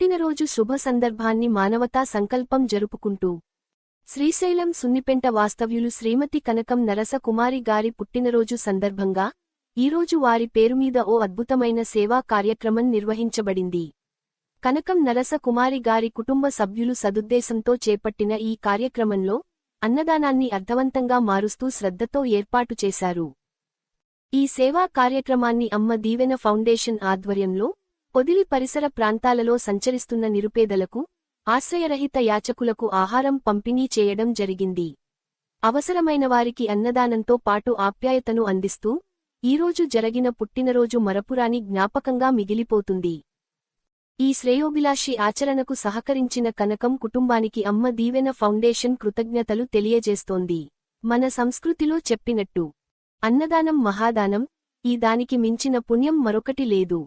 పుట్టినరోజు శుభ సందర్భాన్ని మానవతా సంకల్పం జరుపుకుంటూ. శ్రీశైలం సున్నిపెంట వాస్తవ్యులు శ్రీమతి కనకం నరస కుమారి గారి పుట్టినరోజు సందర్భంగా ఈరోజు వారి పేరుమీద ఓ అద్భుతమైన సేవా కార్యక్రమం నిర్వహించబడింది. కనకం నరస కుమారి గారి కుటుంబ సభ్యులు సదుద్దేశంతో చేపట్టిన ఈ కార్యక్రమంలో అన్నదానాన్ని అర్థవంతంగా మారుస్తూ శ్రద్ధతో ఏర్పాటు చేశారు. ఈ సేవా కార్యక్రమాన్ని అమ్మ దీవెన ఫౌండేషన్ ఆధ్వర్యంలో పొదిలి పరిసర ప్రాంతాలలో సంచరిస్తున్న నిరుపేదలకు ఆశ్రయరహిత యాచకులకు ఆహారం పంపిణీ చేయడం జరిగింది. అవసరమైన వారికి అన్నదానంతో పాటు ఆప్యాయతను అందిస్తూ ఈరోజు జరిగిన పుట్టినరోజు మరపురాని జ్ఞాపకంగా మిగిలిపోతుంది. ఈ శ్రేయోభిలాషి ఆచరణకు సహకరించిన కనకం కుటుంబానికి అమ్మ దీవెన ఫౌండేషన్ కృతజ్ఞతలు తెలియజేస్తోంది. మన సంస్కృతిలో చెప్పినట్టు అన్నదానం మహాదానం ఈ దానికి మించిన పుణ్యం మరొకటి లేదు.